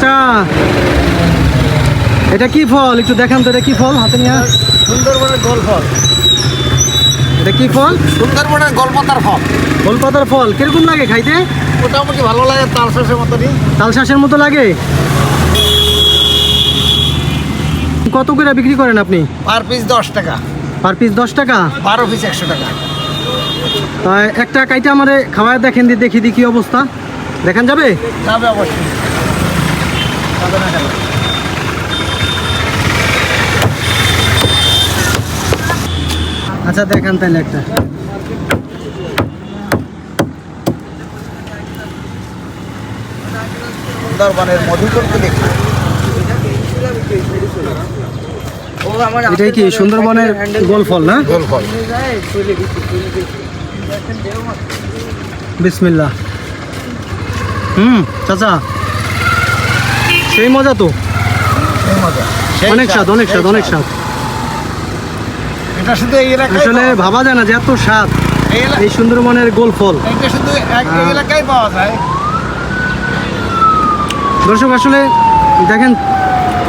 চাচা এটা কি ফল? একটু দেখান তো এটা কি ফল হাতে নিয়ে? সুন্দরবনের গোল ফল। এটা কি ফল? সুন্দরবনের গোলপাতার ফল। কলকাতার ফল। কীরকম লাগে খাইতে? মোটামুটি ভালো লাগে তাল শসের মতনই। তাল শাঁসের মতো লাগে? কত করে বিক্রি করেন আপনি? পার পিস দশ টাকা। পার পিস দশ টাকা? বারো পিস একশো টাকা। একটা কাইটা আমারে খাওয়ায় দেখেন দি দেখি দি কি অবস্থা। দেখান যাবে? যাবে অবশ্যই। যাবে না কেন? আচ্ছা দেখান তাহলে একটা। সুন্দরবনের দেখি এটাই কি সুন্দরবনের গোল ফল না? বিসমিল্লা হুম চাচা। সেই মজা তো। অনেক স্বাদ অনেক স্বাদ অনেক স্বাদ। এটা শুধু এই এলাকায় আসলে ভাবা যায় না যে এত স্বাদ। এই সুন্দরবনের গোল ফল। এটা শুধু এক- এলাকায় পাওয়া যায়। দর্শক আসলে দেখেন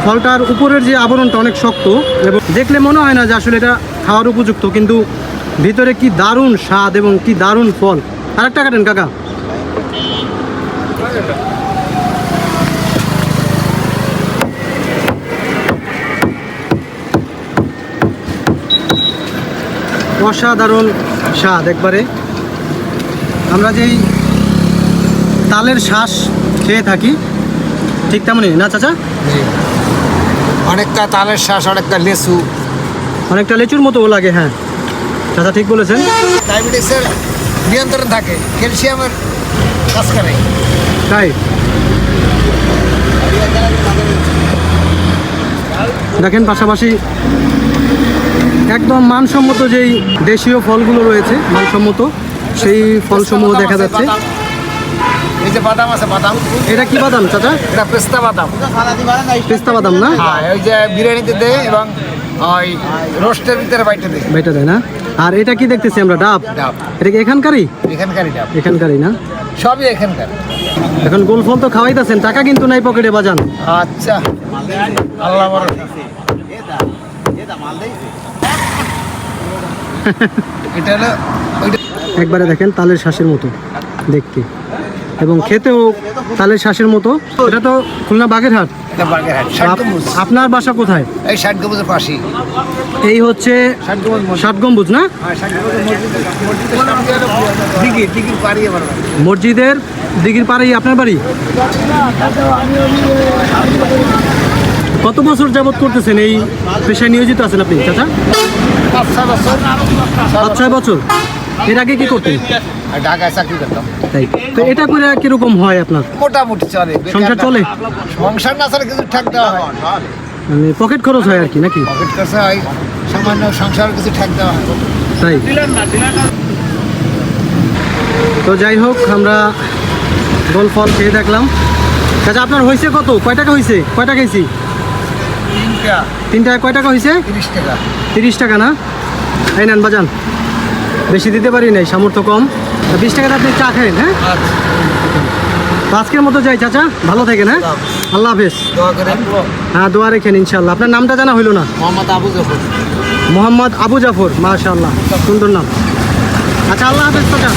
ফলটার উপরের যে আবরণটা অনেক শক্ত এবং দেখলে মনে হয় না যে আসলে এটা খাওয়ার উপযুক্ত কিন্তু ভিতরে কি দারুণ স্বাদ এবং কি দারুণ ফল। আরেকটা কাটেন কাকা। অসাধারণ স্বাদ একবারে। আমরা যেই তালের শ্বাস খেয়ে থাকি ঠিক তেমনই না চাচা? অনেকটা তালের শ্বাস অনেকটা লেচু। অনেকটা লেচুর মতো লাগে হ্যাঁ। চাচা ঠিক বলেছেন। ডায়াবেটিসের নিয়ন্ত্রণ থাকে ক্যালসিয়ামের কাজ করে তাই? দেখেন পাশাপাশি একদম মানসম্মত যেই দেশীয় ফলগুলো রয়েছে মানসম্মত সেই ফলসমূহ দেখা যাচ্ছে। এই যে বাদাম আছে বাদাম। এটা কি বাদাম চাচা? এটা পেস্তা বাদাম। পেস্তা বাদাম না? হ্যাঁ ওই যে বিরিয়ানিতে দেয় এবং ওই রোস্টের ভিতরে বাইটে দেয়। দেয় না? আর এটা কি দেখতেছি আমরা ডাব? ডাব। এটা কি এখানকারই? এখানকারই ডাব। এখানকারই না? সবই এখানকার এখন গোল ফল তো খাওয়াইতেছেন টাকা কিন্তু নাই পকেটে বাজান। আচ্ছা। আল্লাহ বড় এটা হলো একবারে দেখেন তালের শ্বাসের মতো দেখতে। এবং খেতেও তালের শ্বাসের মতো। এটা তো খুলনা বাগেরহাট। আপ- গম্বুজ। আপনার বাসা কোথায়? এই ষাট গম্বুজের পাশেই। এই হচ্ছে ষাট গম্বুজ না? হ্যাঁ মসজিদের দিঘির পাড়ি আপনার বাড়ি? কত বছর যাবত করতেছেন এই পেশায় নিয়োজিত আছেন আপনি চাচা? পাঁচ ছয় বছর। এর আগে কি করতেন? ঢাকায় চাকরি করতাম। তাই। তো এটা করে কীরকম হয় আপনার? মোটামুটি চলে। সংসার চলে? সংসার না চলে কিছু ঠাক দেওয়া হয়। মানে পকেট খরচ হয় আর কি নাকি? পকেট খরচা হয় সামান্য সংসার কিছু ঠাক দেওয়া হয়। তাই। তো যাই হোক আমরা গোল ফল খেয়ে দেখলাম। আচ্ছা আপনার হয়েছে কত? কয় টাকা হয়েছে কয় টাকা তিনটা। তিনটায় কয় টাকা হয়েছে তিরিশ টাকা। তিরিশ টাকা না? এই নেন বাজান। বেশি দিতে পারি নাই সামর্থ্য কম। বিশ টাকাতে আপনি চা খাইন হ্যাঁ? আচ্ছা। আজকের মতো যাই চাচা। ভালো থাকেন হ্যাঁ? আল্লাহ হাফেজ। হ্যাঁ দোয়া রেখেন ইনশাল্লাহ আপনার নামটা জানা হইল না? মোহাম্মদ আবু জাফর। মোহাম্মদ আবু জাফর মাশাল্লাহ সুন্দর নাম। আচ্ছা আল্লাহ হাফেজ চাচা।